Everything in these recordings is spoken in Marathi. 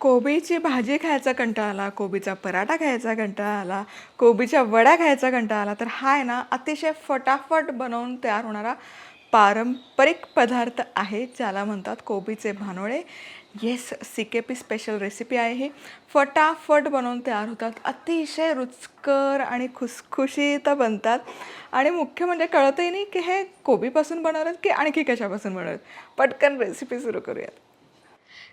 कोबीची भाजी खायचा कंटाळा आला कोबीचा पराठा खायचा कंटाळा आला कोबीच्या वड्या खायचा कंटाळा आला तर हा आहे ना अतिशय फटाफट बनवून तयार होणारा पारंपरिक पदार्थ आहे ज्याला म्हणतात कोबीचे भानोळे. Yes C K P special recipe आहे ही. फटाफट बनवून तयार होतात अतिशय रुचकर आणि खुसखुशीत बनतात. आणि मुख्य म्हणजे कळतही नाही की हे कोबीपासून बनवतात की आणखी कशापासून बनवतात. पटकन रेसिपी सुरू करूयात.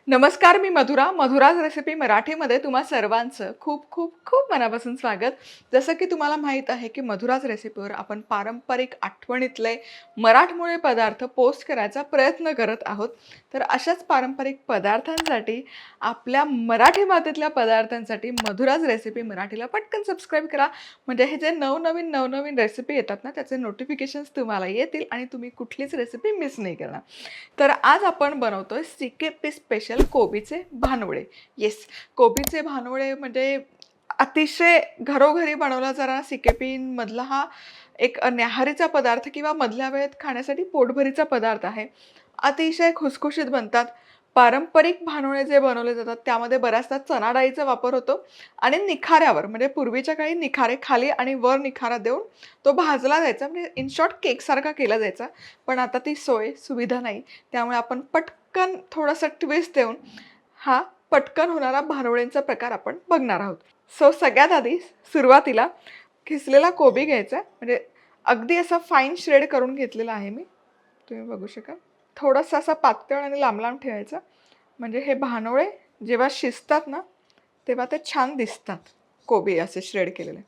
नमस्कार मी मधुरा. मधुराज रेसिपी मराठीमध्ये तुम्हा सर्वांचं खूप खूप खूप मनापासून स्वागत. जसं की तुम्हाला माहीत आहे की मधुराज रेसिपीवर आपण पारंपरिक आठवणीतले मराठमोळे पदार्थ पोस्ट करायचा प्रयत्न करत आहोत. तर अशाच पारंपरिक पदार्थांसाठी आपल्या मराठी मातीतल्या पदार्थांसाठी मधुराज रेसिपी मराठीला पटकन सबस्क्राईब करा. म्हणजे हे जे नवनवीन नवनवीन रेसिपी येतात ना त्याचे नोटिफिकेशन्स तुम्हाला येतील आणि तुम्ही कुठलीच रेसिपी मिस नाही करणार. तर आज आपण बनवतोय सी के पी स्पेशल कोबीचे भानवडे येस कोबीचे भानवडे म्हणजे अतिशय घरोघरी बनवला जाणारा सिकेपीनमधला हा एक न्याहारीचा पदार्थ किंवा मधल्या वेळेत खाण्यासाठी पोटभरीचा पदार्थ आहे. अतिशय खुसखुशीत बनतात. पारंपरिक भानवळे जे बनवले जातात त्यामध्ये बऱ्याचदा चणा डाळीचा वापर होतो आणि निखाऱ्यावर म्हणजे पूर्वीच्या काळी निखारे खाली आणि वर निखारा देऊन तो भाजला जायचा म्हणजे इन शॉर्ट केकसारखा केला जायचा. पण आता ती सोय सुविधा नाही. त्यामुळे आपण पटकन थोडंसं ट्विस्ट देऊन हा पटकन होणारा भानवळींचा प्रकार आपण बघणार आहोत. सो सगळ्यात आधी सुरुवातीला खिसलेला कोबी घ्यायचा. म्हणजे अगदी असा फाईन श्रेड करून घेतलेला आहे मी. तुम्ही बघू शकाल. थोडंसं असा पातळ आणि लांब लांब ठेवायचा. म्हणजे हे भानोळे जेव्हा शिजतात ना तेव्हा ते छान दिसतात कोबी असे श्रेड केलेले.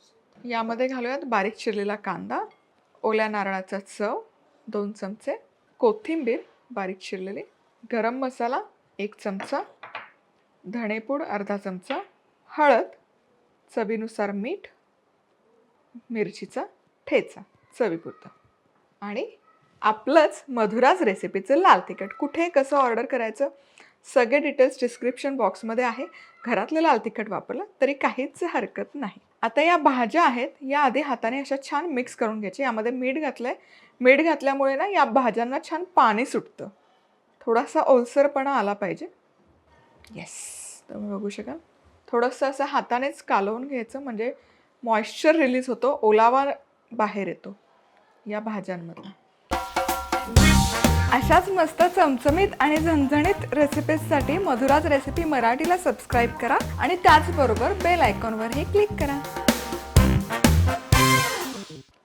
यामध्ये घालूयात बारीक चिरलेला कांदा ओल्या नारळाचा चव दोन चमचे कोथिंबीर बारीक चिरलेली गरम मसाला एक चमचा धणेपूड अर्धा चमचा हळद चवीनुसार मीठ मिरचीचा ठेचा चवीपुरता. आणि आपलंच मधुराज रेसिपीचं लाल तिखट. कुठे कसं ऑर्डर करायचं? सगळे डिटेल्स डिस्क्रिप्शन बॉक्समध्ये आहे. घरातलं लाल तिखट वापरलं तरी काहीच हरकत नाही. आता या भाज्या आहेत या आधी हाताने अशा छान मिक्स करून घ्यायचे. यामध्ये मीठ घातलं आहे मीठ घातल्यामुळे ना या भाज्यांना छान पाणी सुटतं. थोडासा ओलसरपणा आला पाहिजे. येस तुम्ही बघू शकाल. थोडंसं असं हातानेच कालवून घ्यायचं. म्हणजे मॉइश्चर रिलीज होतो. ओलावा बाहेर येतो. या भाज्यांमधून. अशाच मस्त चमचमीत आणि झणझणीत रेसिपीजसाठी मधुराज रेसिपी मराठीला सबस्क्राईब करा आणि त्याचबरोबर बेल आयकॉनवरही क्लिक करा.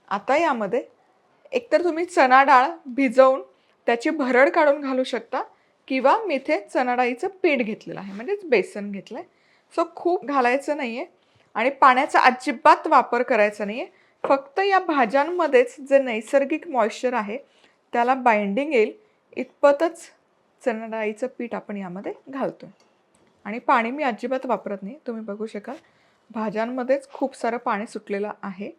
आता यामध्ये एकतर तुम्ही चणा डाळ भिजवून त्याची भरड काढून घालू शकता किंवा मी इथे चणा डाळीचं पीठ घेतलेलं आहे म्हणजेच बेसन घेतलं आहे सो खूप घालायचं नाही आहे आणि पाण्याचा अजिबात वापर करायचा नाही आहे फक्त या भाज्यांमध्येच जे नैसर्गिक मॉइश्चर आहे त्याला बाइंडिंग येईल इतपतच चणा डाळीचं पीठ आपण यामध्ये घालतो. आणि पाणी मी अजिबात वापरत नाही तुम्ही बघू शकाल. भाज्यांमध्येच खूप सारं पाणी सुटलेलं आहे.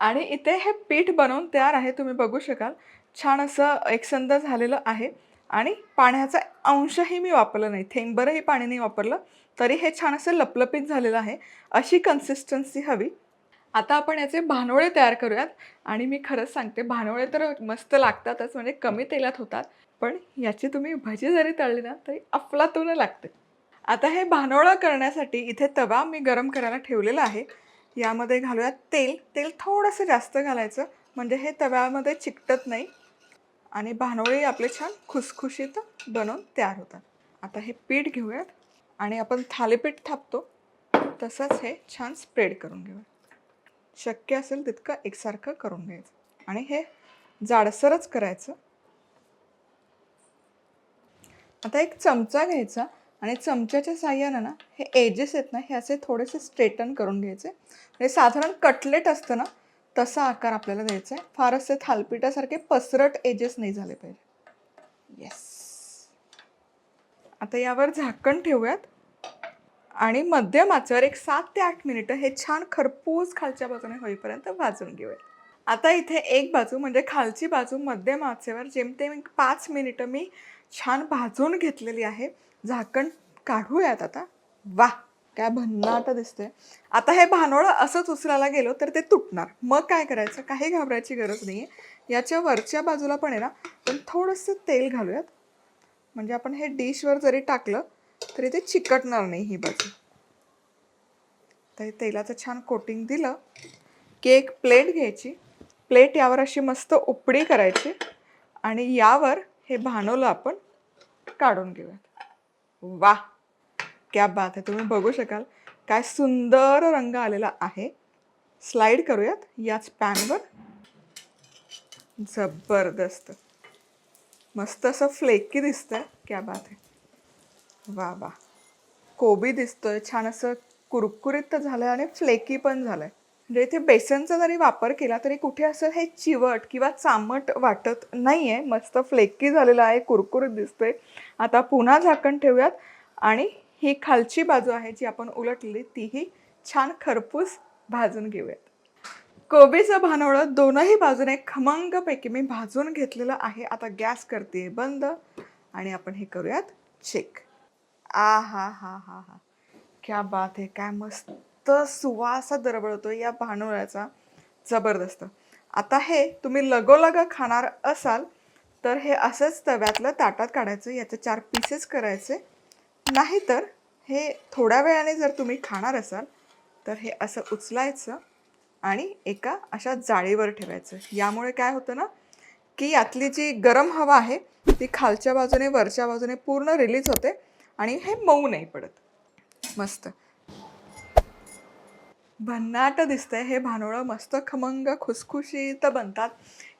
आणि इथे हे पीठ बनवून तयार आहे तुम्ही बघू शकाल. छान असं एकसंध झालेलं आहे. आणि पाण्याचा अंशही मी वापरलं नाही थेंबरही पाणी नाही वापरलं तरी हे छान असं लपलपीत झालेलं आहे. अशी कन्सिस्टन्सी हवी. आता आपण याचे भानोळे तयार करूयात. आणि मी खरंच सांगते भानोळे तर मस्त लागतातच म्हणजे कमी तेलात होतात. पण याची तुम्ही भजी जरी तळली ना तरी अफलातून लागते. आता हे भानोळं करण्यासाठी इथे तवा मी गरम करायला ठेवलेला आहे. यामध्ये घालूयात तेल. तेल थोडंसं जास्त घालायचं म्हणजे हे तव्यामध्ये चिकटत नाही. आणि भानोळी आपले छान खुसखुशीत बनवून तयार होतात. आता हे पीठ घेऊयात. आणि आपण थालीपीठ थापतो. तसंच हे छान स्प्रेड करून घेऊयात. शक्य असेल तितकं एकसारखं करून घ्यायचं. आणि हे जाडसरच करायचं. आता एक चमचा घ्यायचा आणि चमच्याच्या साह्यानं ना हे एजेस आहेत ना हे असे थोडेसे स्ट्रेटन करून घ्यायचे. म्हणजे साधारण कटलेट असतं ना तसा आकार आपल्याला द्यायचा आहे. फार असे थालपिठासारखे पसरट एजेस नाही झाले पाहिजे. येस आता यावर झाकण ठेवूयात. आणि मध्यम आचेवर एक सात ते आठ मिनिटं हे छान खरपूस खालच्या बाजूने होईपर्यंत भाजून घेऊया आता इथे एक बाजू म्हणजे खालची बाजू मध्यम आचेवर जेमतेम पाच मिनिटं मी छान भाजून घेतलेली आहे. झाकण काढूयात आता. वा काय भन्नाट दिसते आता हे भानोळं असंच उचलायला गेलो तर ते तुटणार. मग काय करायचं? काही घाबरायची गरज नाही आहे याच्या वरच्या बाजूला पण आहे ना पण थोडंसं तेल घालूयात. म्हणजे आपण हे डिशवर जरी टाकलं तरी ते चिकटणार नाही ही बाजू. तर तेलाचं छान कोटिंग दिलं. की एक प्लेट घ्यायची. प्लेट यावर अशी मस्त उपडी करायची. आणि यावर हे भानवलं आपण काढून घेऊयात. वा क्या बात आहे. तुम्ही बघू शकाल काय सुंदर रंग आलेला आहे. स्लाइड करूयात. याच पॅनवर जबरदस्त. मस्त असं फ्लेकी दिसतंय. क्या बात आहे. वा वा. कोबी दिसतोय छान असं कुरकुरीत तर झालंय आणि फ्लेकी पण झालं आहे म्हणजे इथे बेसनचा जरी वापर केला तरी कुठे असं हे चिवट किंवा चामट वाटत नाही आहे मस्त फ्लेकी झालेलं आहे कुरकुरीत दिसतंय. आता पुन्हा झाकण ठेवूयात. आणि ही खालची बाजू आहे जी आपण उलटली तीही छान खरपूस भाजून घेऊयात. कोबीचं भानवळं दोनही बाजूने खमंगपैकी मी भाजून घेतलेलं आहे. आता गॅस करते बंद. आणि आपण हे करूयात चेक आ हा हा हा. हा क्या बात आहे काय मस्त सुवासा दरबळतो या भानुळ्याचा जबरदस्त. आता हे तुम्ही लगोलग खाणार असाल तर हे असंच तव्यातलं ताटात काढायचं याचे चार पीसेस करायचे. नाहीतर हे थोड्या वेळाने जर तुम्ही खाणार असाल तर हे असं उचलायचं आणि एका अशा जाळीवर ठेवायचं. यामुळे काय होतं ना की यातली जी गरम हवा आहे ती खालच्या बाजूने वरच्या बाजूने पूर्ण रिलीज होते. आणि हे मऊ नाही पडत. मस्त. भन्नाट दिसतंय. हे भानोळं मस्त खमंग खुसखुशीत बनतात.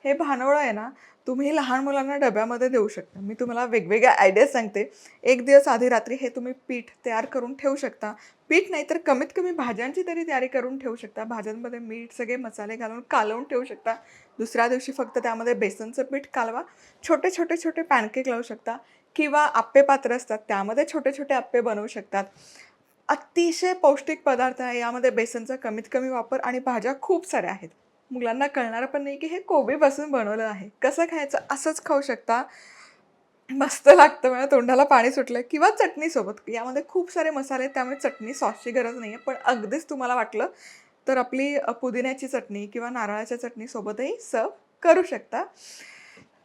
हे भानोळं आहे ना तुम्ही लहान मुलांना डब्यामध्ये देऊ शकता. मी तुम्हाला वेगवेगळ्या आयडियाज सांगते. एक दिवस आधी रात्री हे तुम्ही पीठ तयार करून ठेवू शकता. पीठ नाही तर कमीत कमी भाज्यांची तरी तयारी करून ठेवू शकता. भाज्यांमध्ये मीठ सगळे मसाले घालून कालवून ठेवू शकता. दुसऱ्या दिवशी फक्त त्यामध्ये बेसनचं पीठ कालवा. छोटे छोटे छोटे पॅनकेक लावू शकता. किंवा आप्पे पात्र असतात त्यामध्ये छोटे छोटे आप्पे बनवू शकतात. अतिशय पौष्टिक पदार्थ आहे यामध्ये बेसनचा कमीत कमी वापर आणि भाज्या खूप साऱ्या आहेत. मुलांना कळणार पण नाही की हे कोबीपासून बनवलं आहे. कसं खायचं असंच खाऊ शकता. मस्त लागतं मला तोंडाला पाणी सुटलं किंवा चटणीसोबत यामध्ये खूप सारे मसाले आहेत त्यामुळे चटणी सॉसची गरज नाही आहे पण अगदीच तुम्हाला वाटलं तर आपली पुदिन्याची चटणी किंवा नारळाच्या चटणीसोबतही सर्व करू शकता.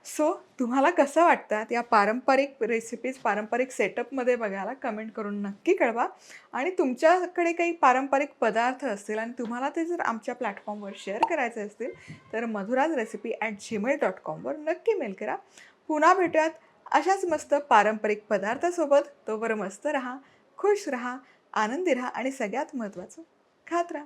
सो तुम्हाला कसं वाटतं या पारंपरिक रेसिपीज पारंपरिक सेटअपमध्ये बघायला कमेंट करून नक्की कळवा. आणि तुमच्याकडे काही पारंपरिक पदार्थ असतील आणि तुम्हाला ते जर आमच्या प्लॅटफॉर्मवर शेअर करायचे असतील तर Madhura's recipe at Gmail dot कॉमवर नक्की मेल करा. पुन्हा भेटूयात अशाच मस्त पारंपरिक पदार्थासोबत. तोवर मस्त राहा खुश राहा आनंदी राहा आणि सगळ्यात महत्त्वाचं खात राहा.